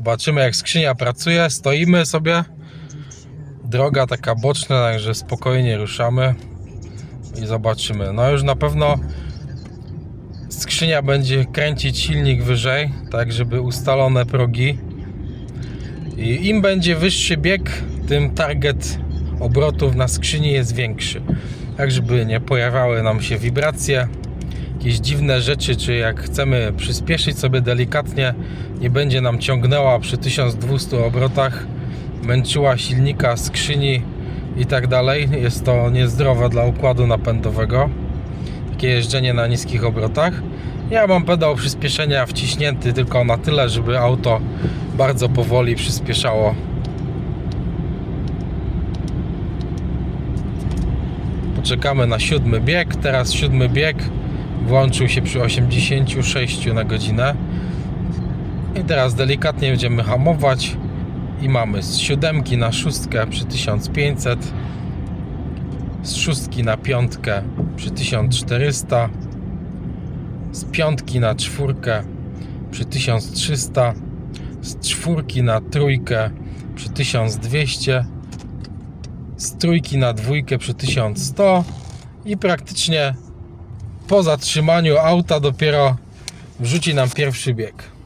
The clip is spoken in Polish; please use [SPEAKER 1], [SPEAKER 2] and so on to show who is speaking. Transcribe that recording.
[SPEAKER 1] Zobaczymy jak skrzynia pracuje. Stoimy sobie. Droga taka boczna, także spokojnie ruszamy i zobaczymy. No już na pewno skrzynia będzie kręcić silnik wyżej, tak żeby ustalone progi. I im będzie wyższy bieg, tym target obrotów na skrzyni jest większy. Tak żeby nie pojawiały nam się wibracje, jakieś dziwne rzeczy, czy jak chcemy przyspieszyć sobie delikatnie, nie będzie nam ciągnęła przy 1200 obrotach, męczyła silnika, skrzyni i tak dalej. Jest to niezdrowe dla układu napędowego. Takie jeżdżenie na niskich obrotach. Ja mam pedał przyspieszenia wciśnięty tylko na tyle, żeby auto bardzo powoli przyspieszało. Poczekamy na siódmy bieg. Teraz siódmy bieg włączył się przy 86 na godzinę. I teraz delikatnie będziemy hamować i mamy z siódemki na szóstkę przy 1500 z szóstki na piątkę przy 1400 z piątki na czwórkę przy 1300 z czwórki na trójkę przy 1200 z trójki na dwójkę przy 1100 i praktycznie po zatrzymaniu auta dopiero wrzuci nam pierwszy bieg.